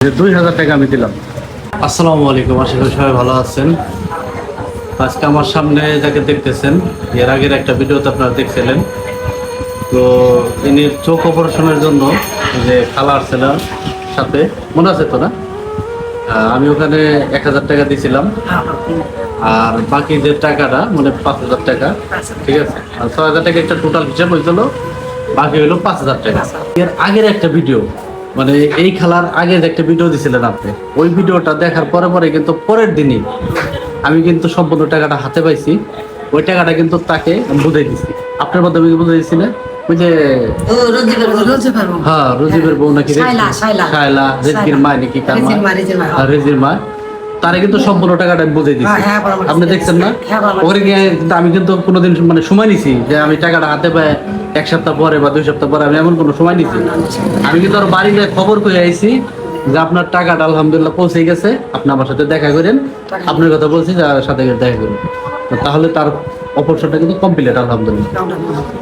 দুই হাজার টাকা আমি দিলাম। আসসালামু আলাইকুম, আশা করি সবাই ভালো আছেন। আজকে আমার সামনে যাকে দেখতেছেন, এর আগের একটা ভিডিওতে আপনারা দেখছিলেন। তো ইনি চোখ অপারেশনের জন্য যে খালার ছেলের সাথে, মনে আছে তো না? আমি ওখানে এক হাজার টাকা দিয়েছিলাম। আর বাকি যে টাকাটা মানে পাঁচ হাজার টাকা, ঠিক আছে? আর ছয় হাজার টাকা একটা টোটাল হিসাব হয়েছিল বাকি হলো পাঁচ হাজার টাকা। এর আগের একটা ভিডিও মানে এই খেলার আগে যে একটা ভিডিও দিছিলেন আপনি ওই ভিডিওটা দেখার পরে পরে কিন্তু পরের দিনই আমি কিন্তু সম্পূর্ণ টাকাটা হাতে পাইছি। ওই টাকাটা কিন্তু তাকে বুঝাই দিছি। আপনার মাধ্যমে কি বুঝাই দিছি না ওই যে হ্যাঁ রজিবের বউ নাকি রেজকি- শায়লা, শায়লা। শায়লা রেজকির মা নাকি রেজির মা, রেজির মা। আর রেজির মা। তারা কিন্তু সম্পূর্ণ টাকাটা আমি বুঝে দিচ্ছি হ্যাঁ, হ্যাঁ, আপনি দেখছেন না? হ্যাঁ, ওখানে গিয়ে আমি কিন্তু কোনোদিন মানে সময় নিছি যে আমি টাকাটা হাতে পাই এক সপ্তাহ পরে বা দুই সপ্তাহ পরে আমি এমন কোনো সময় নিছি। আমি কিন্তু আর বাড়িতে খবর করে আইছি যে আপনার টাকাটা আলহামদুলিল্লাহ পৌঁছে গেছে আপনি আমার সাথে দেখা করেন। আপনার কথা বলছি যে সাথে দেখা করেন। তাহলে তার অপারেশনটা কিন্তু কমপ্লিট আলহামদুলিল্লাহ।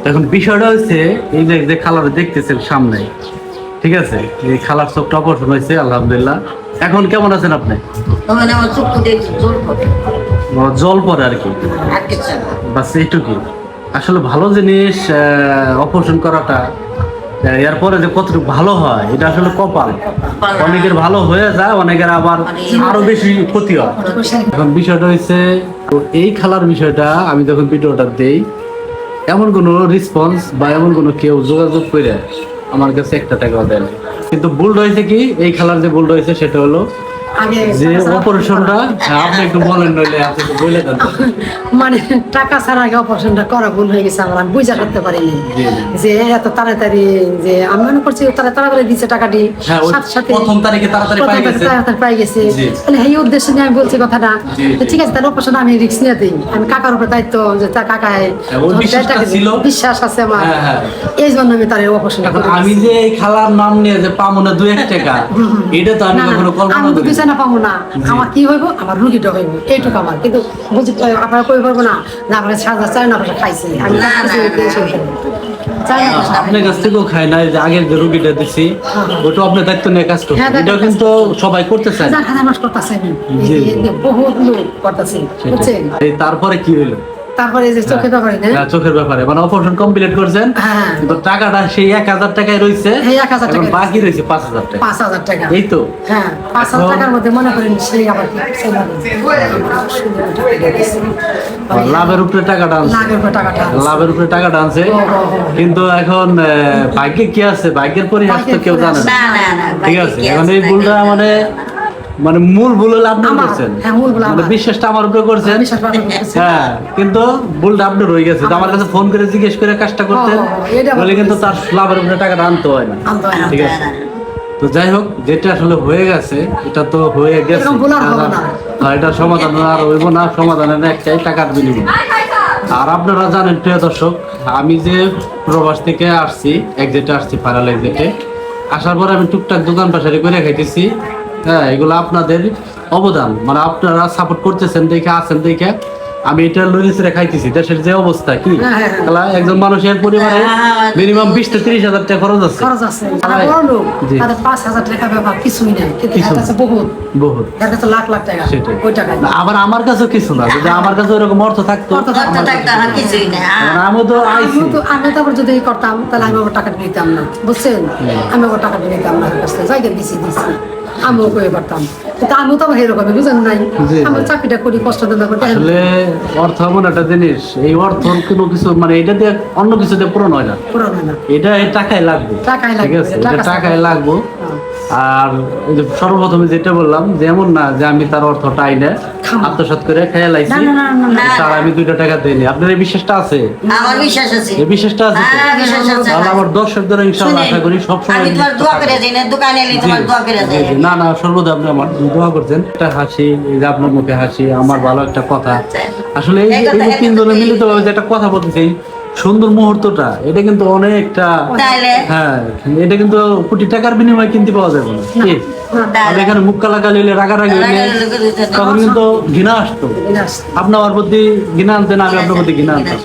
এখন বিষয়টা হচ্ছে এই যে যে খালার দেখতেছেন সামনে ঠিক আছে? এই খালার চোখটা অপারেশন হয়েছে আলহামদুলিল্লাহ। এখন কেমন আছেন আপনি? জল পরে আর কি। বাস এইটুকুই। আসলে ভালো জিনিস অপারেশন করাটা এরপরে যে কতটুকু ভালো হয়, এটা আসলে কপাল। অনেকের ভালো হয়ে যায়, অনেকের আবার আরও বেশি ক্ষতি হয়। এখন বিষয়টা হচ্ছে এই খেলার বিষয়টা আমি যখন ভিডিওটা দেই, এমন কোনো রেসপন্স বা এমন কোনো কেউ যোগাযোগ করে আমার কাছে একটা টাকাও দেয় কিন্তু ভুল রয়েছে কি? এই খেলার যে ভুল রয়েছে, সেটা হলো যে অপারেশনটা। আপনি একটু বলেন নইলে আপনি বলে দেন। মানে টাকা ছাড়া আগে অপারেশনটা করা ভুল হয়ে গেছে আমার আমি বুঝা করতে পারিনি। যে এত তাড়াতাড়ি যে আমি মনে করছি তারা তাড়াতাড়ি টাকাটি হ্যাঁ, সাথে সাথে প্রথম তারিখে তাড়াতাড়ি পাই গেছে। তাড়াতাড়ি পাই গেছে। তাহলে এই উদ্দেশ্যে নিয়ে আমি বলছি কথাটা। ঠিক আছে তাহলে অপারেশন আমি রিক্স নিয়ে দিই। আমি কাকার উপরে দায়িত্ব যে তার কাকায় হ্যাঁ। বিশ্বাস আছে আমার। হ্যাঁ। এই জন্য আমি তার অপারেশন এখন আমি যে এই খেলার নাম নিয়ে যে পাবো না দু এক টাকা এটা তো আমি কখনো কল্পনা করি বিছানা পাবো না। আমার কি হইব? আমার রুগীটা হইব। এইটুকু আমার। কিন্তু বুঝি আপনারা কই পারব না? না আপনার সাজা চায় না আপনার খাইছে। আমি আপনার কাছ থেকেও খাই না যে আগের যে রুগীটা দিছি ওটা আপনার দায়িত্ব নিয়ে কাজ করছে। হ্যাঁ, এটাও কিন্তু সবাই করতে চায় হাজার হাজার মাস করতেছে। বহুত লোক করতেছে। তারপরে কি হইল? তারপরে এই যে চোখে ব্যাপারে না? হ্যাঁ, চোখের ব্যাপারে। মানে অপারেশন কমপ্লিট করছেন হ্যাঁ। কিন্তু টাকাটা সেই এক হাজার টাকায় রয়েছে এই 1000 এখন টাকায় বাকি রয়েছে পাঁচ হাজার টাকা। পাঁচ হাজার টাকা। এই তো। হ্যাঁ পাঁচ হাজার এখন- টাকার মধ্যে মনে করেন সেই আবার টাকা লাভের উপরে টাকাটা আনছে। লাখের উপর টাকাটা লাভের উপরে টাকাটা আনছে। কিন্তু এখন আহ, ভাগ্যে কি আছে? ভাগ্যের পরিহাস তো কেউ জানে না। ঠিক আছে এখন এই ভুলটা মানে মানে মূল ভুল হলে আপনি করছেন। হ্যাঁ, মানে বিশ্বাসটা আমার উপরে করছেন। হ্যাঁ কিন্তু ভুলটা আপনি রয়ে গেছে। তো আমার কাছে ফোন করে জিজ্ঞেস করে কাজটা করতেন। আমার বলে কিন্তু তার লাভের উপরে টাকাটা আনতে হয় না। হয়। ঠিক আছে? তো যাই হোক যেটা আসলে হয়ে গেছে এটা তো হয়ে গেছে। আর হবে না। আর এটা সমাধান আর হইব না। সমাধানের একটাই টাকার বিনিময়। আর আপনারা জানেন প্রিয় দর্শক আমি যে প্রবাস থেকে আসছি একজেটে আসছি ফারাল একজেটে আসার পর আমি টুকটাক দোকান পাশারি করে খাইতেছি। হ্যাঁ এগুলো আপনাদের অবদান। মানে আপনারা সাপোর্ট করতেছেন দেখে আছেন দেখে আমি এটা লইনে খাইতেছি। দেশের যে অবস্থা কি? হ্যাঁ, হ্যাঁ। তাহলে একজন মানুষের পরিবারে মিনিমাম বিশ থেকে তিরিশ হাজার টাকা খরচ আছে। খরচ আছে। পাঁচ হাজার টাকা ব্যাপার কিছুই কিছু কাছে বহুত। বহুত। লাখ লাখ টাকা। ওই টাকা আবার আমার কাছেও কিছু না। যদি আমার কাছে ওরকম অর্থ থাকতো কাছে- না। আমিও তো আইছি আমি তো আমি তো আবার যদি করতাম তাহলে আমি আবার টাকা নিতাম না। বুঝছেন? আমি আবার টাকা নিতাম না। কাছ দিছি দিছি আমিও করে পারতাম। কিন্তু আমিও তো আবার এরকম বুঝেন নাই? আমরা চাকরিটা করি কষ্ট করে আসলে অর্থ এমন একটা জিনিস এই অর্থ কোনো কিছু মানে এটা দিয়ে অন্য কিছু দিয়ে পূরণ হয় না। পুরানো হয় না। এটা টাকায় লাগবে। টাকায় ঠিক লাগবে, টাকায় লাগবো। আর সর্বপ্রথমে যেটা বললাম যে এমন না যে আমি তার অর্থটা আইনে খাব। আত্মসাৎ করে খেয়ে লাইছি। না, না, না, না, না। তার আমি দুইটা টাকা দিইনি। আপনার এই বিশ্বাসটা আছে? আমার বিশ্বাস আছে। এই বিশ্বাসটা আছে? হ্যাঁ তাহলে আমার দর্শকদের ইনশাআল্লাহ আশা করি সব সময় আমি তোমার দোয়া করে দিই না দোকানে এলে তোমার দোয়া করে জি, না না সর্বদা আপনি আমার দোয়া করছেন। একটা হাসি যে আপনার মুখে হাসি আমার ভালো একটা কথা। আচ্ছা। আসলে এই তিনজনে কথা- মিলিত ভাবে যে একটা কথা বলতেছি। সুন্দর মুহূর্তটা এটা কিন্তু অনেকটা হ্যাঁ এটা কিন্তু কোটি টাকার বিনিময়ে কিনতে পাওয়া যাবে না? এখানে মুখ রাগারাগি হইলে তখন কিন্তু ঘৃণা আসতো। বিনাশ। আপনি আমার প্রতি ঘৃণা আনতেন আমি আপনার প্রতি ঘৃণা আনতাম।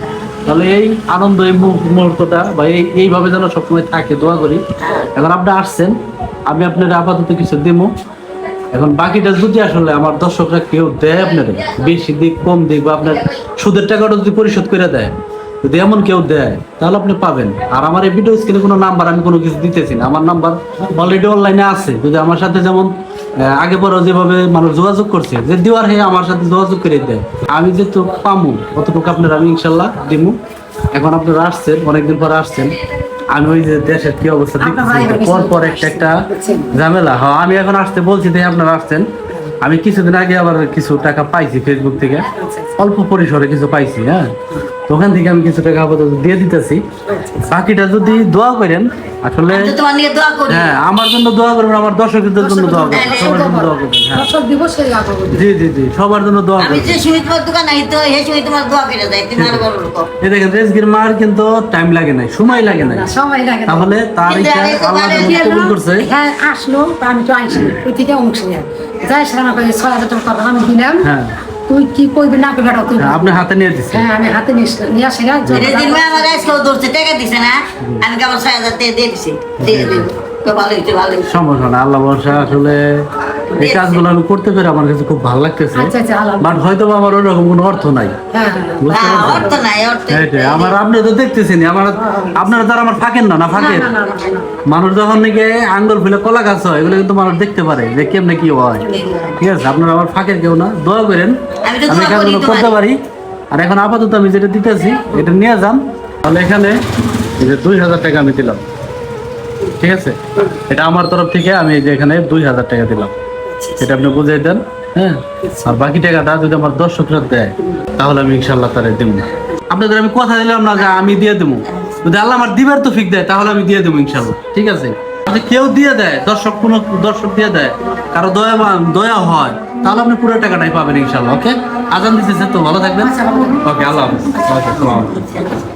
তাহলে এই আনন্দ এই মুহূর্তটা বা এই এইভাবে যেন সবসময় থাকে দোয়া করি। এখন আপনি আসছেন আমি আপনার আপাতত কিছু দিমু এখন বাকিটা যদি আসলে আমার দর্শকরা কেউ দেয় আপনার বেশি দিক কম দিক বা আপনার সুদের টাকাটা যদি পরিশোধ করে দেয় যদি এমন কেউ দেয় তাহলে আপনি পাবেন। আর আমার এই ভিডিও স্ক্রিনে কোনো নাম্বার আমি কোনো কিছু দিতেছি না। আমার নাম্বার অলরেডি অনলাইনে আছে। যদি আমার সাথে যেমন আগে পরেও যেভাবে মানুষ যোগাযোগ করছে যে দেওয়ার হে আমার সাথে যোগাযোগ করে দেয় আমি যেহেতু পামু অতটুকু আপনার আমি ইনশাল্লাহ দিমু। এখন আপনারা আসছেন অনেকদিন পরে আসছেন। আমি ওই যে দেশের কি অবস্থা পর পর একটা একটা ঝামেলা। হ্যাঁ আমি এখন আসতে বলছি যে আপনারা আসছেন। আমি কিছুদিন আগে আবার কিছু টাকা পাইছি ফেসবুক থেকে। অল্প পরিসরে কিছু পাইছি হ্যাঁ। ওখান থেকে আমি কিছু টাকা আপাতত দিয়ে দিতেছি। বাকিটা যদি দোয়া করেন আসলে হ্যাঁ আমার জন্য দোয়া করবেন আমার দর্শকদের জন্য দোয়া করবেন সবার জন্য দোয়া করবেন হ্যাঁ। জি জি জি সবার জন্য দোয়া করবেন। এই দেখেন রেজগির মার কিন্তু টাইম লাগে নাই সময় লাগে নাই। সময় লাগে তাহলে তার আল্লাহ কবুল করছে। হ্যাঁ আসলো আমি তো আইসি ওই থেকে অংশ নিয়ে যাই সেখানে ছয় হাজার টাকা আমি দিলাম। হ্যাঁ। তুই কি করবি না এটা তুই হ্যাঁ, আপনি হাতে নিয়ে দিছেন। হ্যাঁ আমি হাতে নিয়ে নিয়ে আসি না যে দিন আমার আজকেও ধরছে টাকা দিছে না? আমি ছয় হাজার টাকা দিয়ে দিছি দিয়ে দিন তো ভালো হইছে ভালো সমস্যা না আল্লাহ ভরসা আসলে এই কাজগুলো আমি করতে পেরে আমার কাছে খুব ভালো লাগতেছে। আচ্ছা আচ্ছা বাট হয়তো আমার ওরকম কোনো অর্থ নাই। হ্যাঁ হ্যাঁ হ্যাঁ, আমার আপনি তো দেখতেছেন আমার আপনারা তারা আমার ফাঁকেন না না ফাঁকেন। মানুষ যখন নাকি আঙ্গুল ফুলে কলা গাছ হয় এগুলো কিন্তু মানুষ দেখতে পারে যে কেমনে কি হয়। ঠিক আছে আপনারা আমার ফাঁকের কেউ না দোয়া করেন। আমি কাজগুলো করতে পারি। আর এখন আপাতত আমি যেটা দিতেছি এটা নিয়ে যান। তাহলে এখানে এই যে দুই হাজার টাকা আমি দিলাম। ঠিক আছে? এটা আমার তরফ থেকে আমি এই যে এখানে দুই হাজার টাকা দিলাম। সেটা আপনি বুঝিয়ে দেন হ্যাঁ? আর বাকি টাকাটা যদি আমার দর্শকরা দেয় তাহলে আমি ইনশাল্লাহ তারা দিব। আপনাদের আমি কথা দিলাম না যে আমি দিয়ে দেবো। যদি আল্লাহ আমার দিবার তো ফিক দেয় তাহলে আমি দিয়ে দেবো ইনশাল্লাহ ঠিক আছে? যদি কেউ দিয়ে দেয় দর্শক কোনো দর্শক দিয়ে দেয় কারও দয়া দয়া হয় তাহলে আপনি পুরো টাকাটাই পাবেন ইনশাল্লাহ ওকে? আজান দিতেছে তো ভালো থাকবেন? ওকে আল্লাহ হাফিজ। ওকে